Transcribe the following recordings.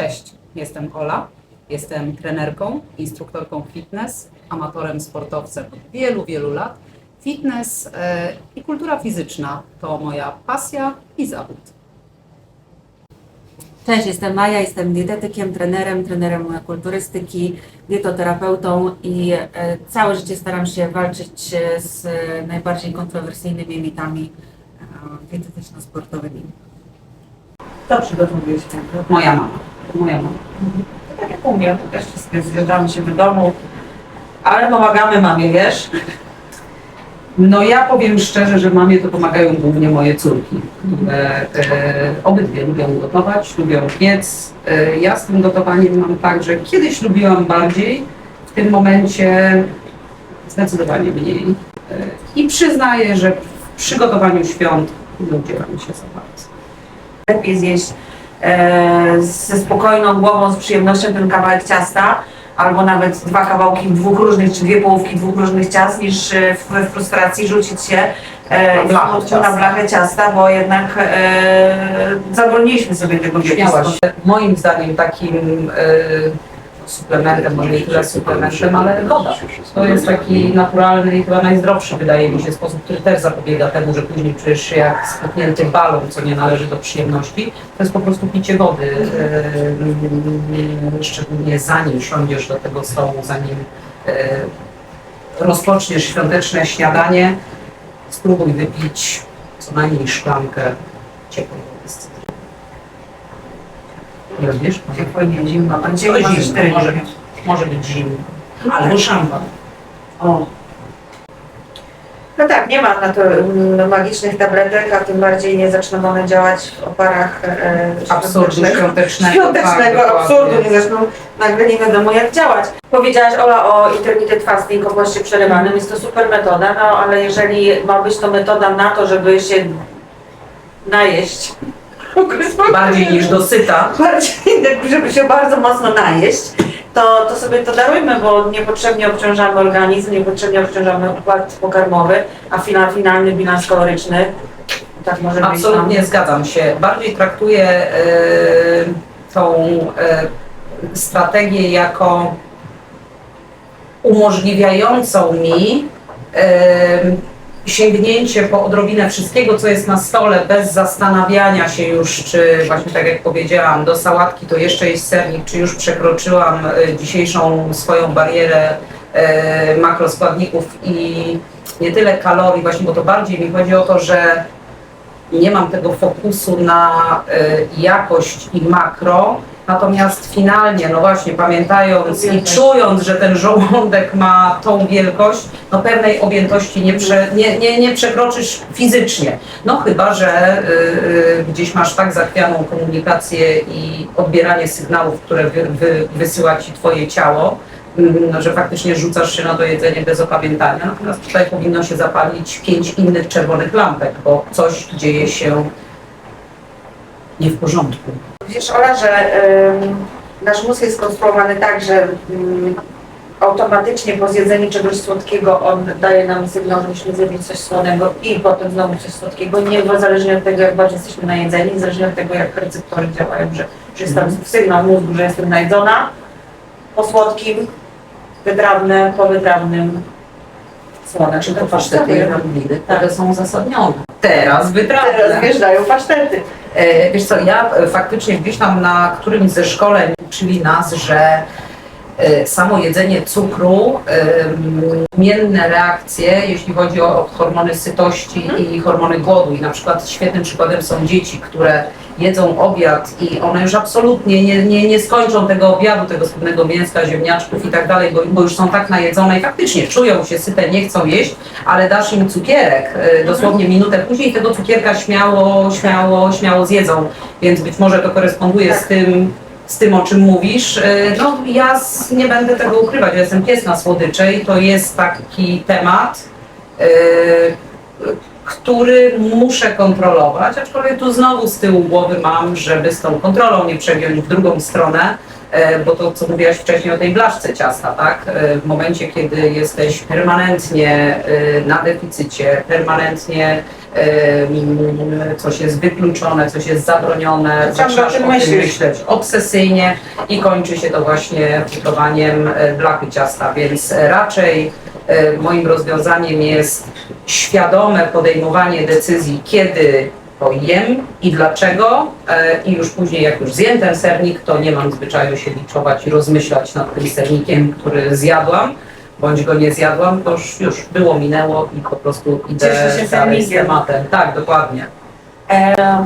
Cześć, jestem Ola. Jestem trenerką, instruktorką fitness, amatorem, sportowcem od wielu, wielu lat. Fitness e, i kultura fizyczna to moja pasja i zawód. Cześć, jestem Maja, jestem dietetykiem, trenerem, trenerem kulturystyki, dietoterapeutą i e, całe życie staram się walczyć e, z najbardziej kontrowersyjnymi mitami dietetyczno-sportowymi. Kto przygotowuje święto? Moja mama. Moja mama. Tak jak u to też wszystkie zjeżdżamy się do domu, ale pomagamy mamie, wiesz? No ja powiem szczerze, że mamie to pomagają głównie moje córki. e, obydwie lubią gotować, lubią piec. E, ja z tym gotowaniem mam tak, że kiedyś lubiłam bardziej, w tym momencie zdecydowanie mniej. E, I przyznaję, że w przygotowaniu świąt nie udzielam się za bardzo. Lepiej zjeść ze spokojną głową, z przyjemnością ten kawałek ciasta, albo nawet dwa kawałki dwóch różnych, czy dwie połówki dwóch różnych ciast, niż e, w, we frustracji rzucić się e, Na blachę w- ciasta. na blachę ciasta, bo jednak e, zawolniliśmy sobie tego Śmiałaś się. Moim zdaniem takim e, suplementem, może nie tyle suplementem, ale woda. To jest taki naturalny i chyba najzdrowszy, wydaje mi się, sposób, który też zapobiega temu, że później czujesz się jak spuchnięty balon, co nie należy do przyjemności. To jest po prostu picie wody, e, szczególnie zanim siądziesz do tego stołu, zanim e, rozpoczniesz świąteczne śniadanie, spróbuj wypić co najmniej szklankę ciepłej. Rozumiesz? Ciepło nie zimno, To ciepło może zimno, cztery może może być zimno. Ale- Albo szampan. O. No tak, nie ma na to mm, magicznych tabletek, a tym bardziej nie zaczną one działać w oparach e, Absurdu świątecznego. świątecznego tak, absurdu, dokładnie. nie zaczną nagle nie wiadomo jak działać. Powiedziałaś Ola o intermittent fasting, o poście przerywanym, jest to super metoda, no ale jeżeli ma być to metoda na to, żeby się najeść, Bardziej niż dosyta. bardziej, żeby się bardzo mocno najeść, to, to sobie to darujmy, bo niepotrzebnie obciążamy organizm, niepotrzebnie obciążamy układ pokarmowy, a fina, finalny bilans kaloryczny tak może być Absolutnie zgadzam się. Bardziej traktuję e, tą e, strategię jako umożliwiającą mi e, sięgnięcie po odrobinę wszystkiego, co jest na stole, bez zastanawiania się już, czy właśnie tak jak powiedziałam, do sałatki to jeszcze jest sernik, czy już przekroczyłam e, dzisiejszą swoją barierę e, makroskładników i nie tyle kalorii, właśnie, bo to bardziej mi chodzi o to, że nie mam tego fokusu na y, jakość i makro, natomiast finalnie, no właśnie, pamiętając i czując, że ten żołądek ma tą wielkość, no pewnej objętości nie, prze, nie, nie, nie przekroczysz fizycznie. No chyba, że y, y, gdzieś masz tak zachwianą komunikację i odbieranie sygnałów, które wy, wy, wysyła ci twoje ciało, mm, że faktycznie rzucasz się na to jedzenie bez opamiętania. Natomiast tutaj powinno się zapalić pięć innych czerwonych lampek, bo coś dzieje się nie w porządku. Wiesz Ola, że ym, nasz mózg jest skonstruowany tak, że ym, automatycznie po zjedzeniu czegoś słodkiego on daje nam sygnał, że musimy zjeść coś słonego i potem znowu coś słodkiego, nie bo zależnie od tego jak bardzo jesteśmy najedzeni, zależnie od tego jak receptory działają, że, że jest tam sygnał mózgu, że jestem najedzona, po słodkim, wytrawne, po wytrawnym, słone. Czy to pasztety i wędliny, które są uzasadnione. Teraz wytrawne. Teraz wjeżdżają pasztety. E, Wiesz co, ja faktycznie gdzieś tam na którymś ze szkoleń uczyli nas, że samo jedzenie cukru, em, mienne reakcje, jeśli chodzi o hormony sytości i hormony głodu. I na przykład świetnym przykładem są dzieci, które jedzą obiad i one już absolutnie nie, nie, nie skończą tego obiadu, tego skórnego mięska, ziemniaczków i tak dalej, bo, bo już są tak najedzone i faktycznie czują się syte, nie chcą jeść, ale dasz im cukierek, e, dosłownie minutę później tego cukierka śmiało, śmiało, śmiało zjedzą, więc być może to koresponduje z tym, z tym, o czym mówisz. E, No ja nie będę tego ukrywać, ja jestem pies na słodycze i to jest taki temat, e, który muszę kontrolować, aczkolwiek tu znowu z tyłu głowy mam, żeby z tą kontrolą nie przegiąć w drugą stronę, bo to, co mówiłaś wcześniej o tej blaszce ciasta, tak? E, W momencie, kiedy jesteś permanentnie e, na deficycie, permanentnie e, mm, coś jest wykluczone, coś jest zabronione, zaczynasz o tym myśleć obsesyjnie i kończy się to właśnie gotowaniem e, blachy ciasta, więc e, raczej e, moim rozwiązaniem jest świadome podejmowanie decyzji, kiedy to jem i dlaczego e, i już później jak już zjem ten sernik, to nie mam zwyczaju się liczować i rozmyślać nad tym sernikiem, który zjadłam, bądź go nie zjadłam, to już, już było, minęło i po prostu idę Cieszę się dalej z tematem. Tak, dokładnie.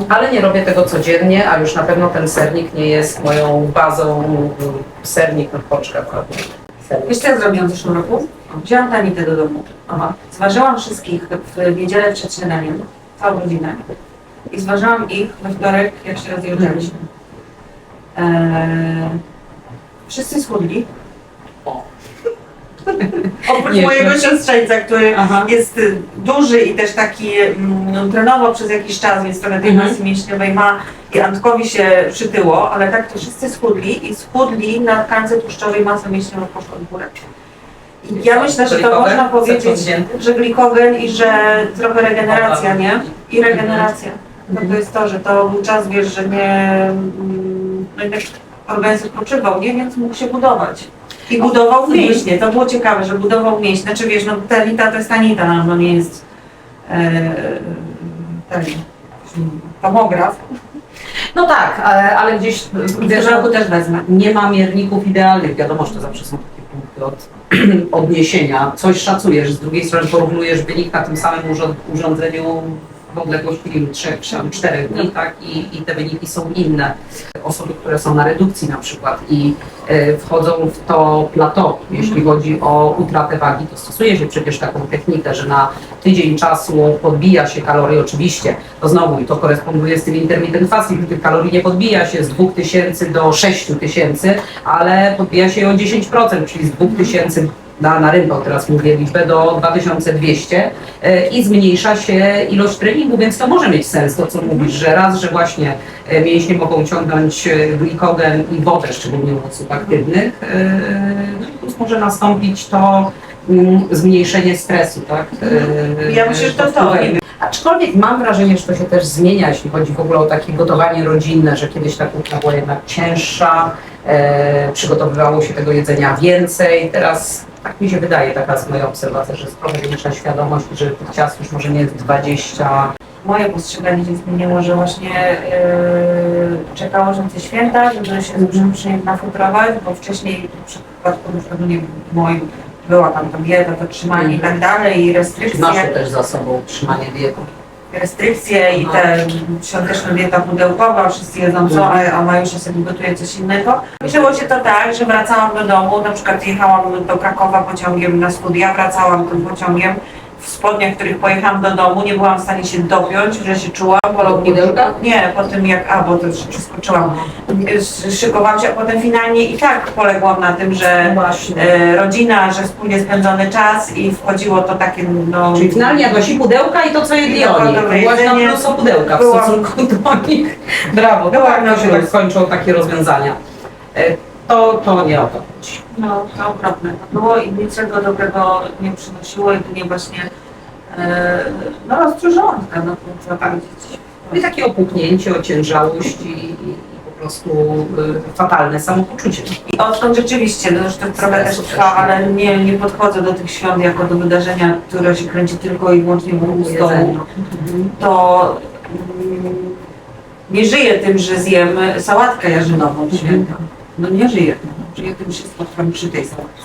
Ale nie robię tego codziennie, a już na pewno ten sernik nie jest moją bazą, sernik na? Sernik. Wiesz co ja zrobiłam w zeszłym roku? Wzięłam tanitę do domu. Aha. Zważyłam wszystkich w niedzielę przed śniadaniem, całą rodzinę. I zważyłam ich we wtorek, jak się rozjeżdżaliśmy. Eee, wszyscy schudli. Oprócz Nie, mojego siostrzeńca, który Aha. jest y, duży i też taki mm, trenował przez jakiś czas, więc trochę tej Mhm. masy mięśniowej ma i Antkowi się przytyło, ale tak to wszyscy schudli i schudli na tkance tłuszczowej masa mięśniowa poszła w górę. I ja myślę, że to Glikogen? można powiedzieć, Zaciągnięty? że glikogen i że trochę regeneracja, nie? I regeneracja. No to jest to, że to był czas, wiesz, że nie, no jednak organizm odpoczywał, nie? Więc mógł się budować. I budował mięśnie, to było ciekawe, że budował mięśnie. Znaczy wiesz, no tanita to jest tanita, no, no nie jest e, ten tomograf. No tak, ale, ale gdzieś W wiesz, tym roku też wezmę. nie ma mierników idealnych. Wiadomo, że to zawsze są takie punkty od odniesienia. Coś szacujesz, z drugiej strony porównujesz wynik na tym samym urząd- urządzeniu w odległości ilu, trzech, tam czterech dni, tak? I, I te wyniki są inne. Osoby, które są na redukcji na przykład i e, wchodzą w to plateau, jeśli chodzi o utratę wagi, to stosuje się przecież taką technikę, że na tydzień czasu podbija się kalorie oczywiście, to znowu i to koresponduje z tym intermittent fasting, tych kalorii nie podbija się z 2000 do 6000, ale podbija się o 10%, czyli z 2000 na, na rynku teraz mówię liczbę do 2200 e, i zmniejsza się ilość treningu, więc to może mieć sens to co mówisz, że raz, że właśnie e, mięśnie mogą ciągnąć e, glikogen i wodę, szczególnie u osób aktywnych, no plus może nastąpić to mm, zmniejszenie stresu, tak? Ja myślę, że to to, Aczkolwiek mam wrażenie, że to się też zmienia, jeśli chodzi w ogóle o takie gotowanie rodzinne, że kiedyś ta kuchnia była jednak cięższa, przygotowywało się tego jedzenia więcej. Teraz tak mi się wydaje, taka jest moja obserwacja, że jest trochę większa świadomość, że tych ciast już może nie jest 20. Moje postrzeganie się zmieniło, że właśnie yy, czekało, że te święta, żeby się nich nafutrować, bo wcześniej w przypadku na nie moim była tam ta dieta, to trzymanie i tak dalej i restrykcje. Masz też za sobą utrzymanie diety. Restrykcje i te świąteczna dieta pudełkowa, wszyscy jedzą co, a, a Majusia sobie gotuje coś innego. Wzięło się to tak, że wracałam do domu, na przykład jechałam do Krakowa pociągiem na studia, wracałam tym pociągiem w spodniach, w których pojechałam do domu, nie byłam w stanie się dopiąć, że się czułam, bolał mnie pudełka? Nie, po tym jak, a bo to już przeskoczyłam, szykowałam się, a potem finalnie i tak poległam na tym, że Właśnie. e, rodzina, że wspólnie spędzony czas i wchodziło to takie, no... Czyli finalnie jadłaś i pudełka i to, co jedli to oni. dobre Byłaś na jedzenie. plus o pudełka w Byłam- stosunku do nich. Brawo, to Byłam tak na to się plus. kończą takie rozwiązania. E, To, to nie o to chodzi. No, to okropne to było i niczego dobrego nie przynosiło i to nie właśnie e, no rozstrój żołądka, no to trzeba powiedzieć. No i takie opuknięcie, ociężałość i, i, po prostu y, fatalne samopoczucie. I odtąd rzeczywiście, no już to trochę też trwa, też. ale nie, nie podchodzę do tych świąt jako do wydarzenia, które się kręci tylko i wyłącznie wokół stołu. Jedzenie. To mm, nie żyję tym, że zjem sałatkę jarzynową w święta. No nie żyję tym. Żyję tym, się spotkam przy tej sałatce.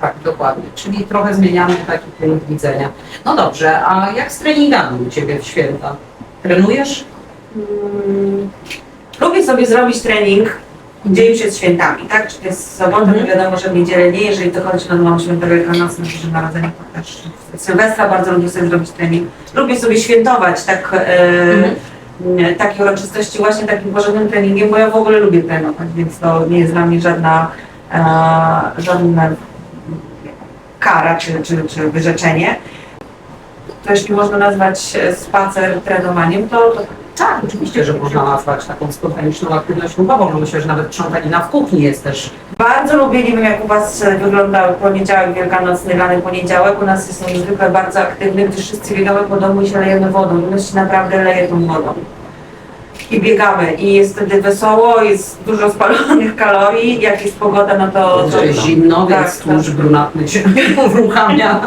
Tak, dokładnie. Czyli trochę zmieniamy taki punkt widzenia. No dobrze, a jak z treningami u Ciebie w święta? Trenujesz? Mm, Lubię sobie zrobić trening dzień przed świętami, tak? Czy to jest sobota, Mhm. to wiadomo, że w niedzielę nie, jeżeli to chodzi, no mam świętego Wielkanocy, na Boże Narodzenie, to też Sylwestra bardzo lubię sobie zrobić trening. Lubię sobie świętować tak, e, Mhm. E, takie uroczystości właśnie takim porządnym treningiem, bo ja w ogóle lubię trenować, więc to nie jest dla mnie żadna, e, żadna kara czy, czy, czy wyrzeczenie. to jeśli można nazwać spacer trenowaniem, to, to Tak, oczywiście, że można nazwać taką spontaniczną aktywność ruchową. No myślę, że nawet krzątanina w kuchni jest też bardzo lubię, nie wiem jak u Was e, wyglądał poniedziałek, wielkanocny, rany poniedziałek. U nas jest on zwykle bardzo aktywny, gdyż wszyscy biegamy po domu i się lejemy wodą. I nas się naprawdę leje tą wodą. I biegamy i jest wtedy wesoło, jest dużo spalonych kalorii. Jak jest pogoda, no to... jest to zimno, tak, więc tłuszcz brunatny się uruchamia.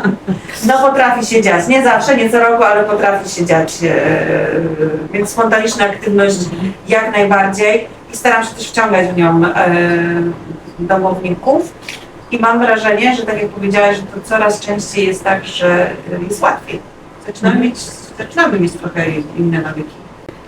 No potrafi się dziać. Nie zawsze, nie co roku, ale potrafi się dziać. e, Więc spontaniczna aktywność jak najbardziej. I staram się też wciągać w nią e, domowników. I mam wrażenie, że tak jak powiedziałaś, że to coraz częściej jest tak, że jest łatwiej. Zaczynamy mieć, zaczynamy mieć trochę inne nawyki.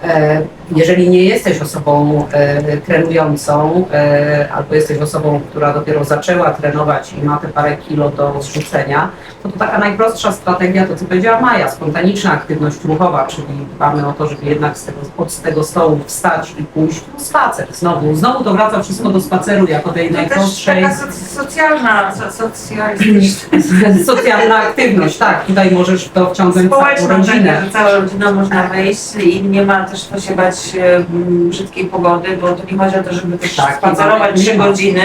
E, Jeżeli nie jesteś osobą e, trenującą, e, albo jesteś osobą, która dopiero zaczęła trenować i ma te parę kilo do zrzucenia, to, to taka najprostsza strategia, to co powiedziała Maja, spontaniczna aktywność ruchowa, czyli dbamy o to, żeby jednak z tego, od tego stołu wstać i pójść na spacer. Znowu, znowu to wraca wszystko do spaceru jako tej To też najprostszej taka soc- socjalna, socjalna aktywność. Tak, tutaj możesz to wciągnąć całą rodzinę. całą rodziną można wyjść i nie ma też co się bać e, brzydkiej pogody, bo to nie chodzi o to, żeby też Tak, spacerować nie 3 ma. godziny,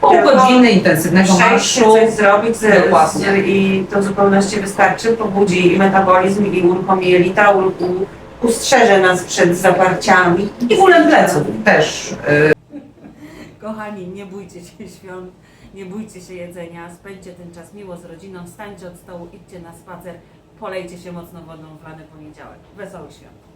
Pół Tylko godziny intensywnego przejść się, marszu. coś zrobić z, Dokładnie. z, i to w zupełności wystarczy, pobudzi i metabolizm i uruchomi jelita, u, u, ustrzeże nas przed zaparciami. I bólem pleców też. Kochani, nie bójcie się świąt, nie bójcie się jedzenia, spędźcie ten czas miło z rodziną, wstańcie od stołu, idźcie na spacer, polejcie się mocno wodą w rany poniedziałek. Wesołych świąt!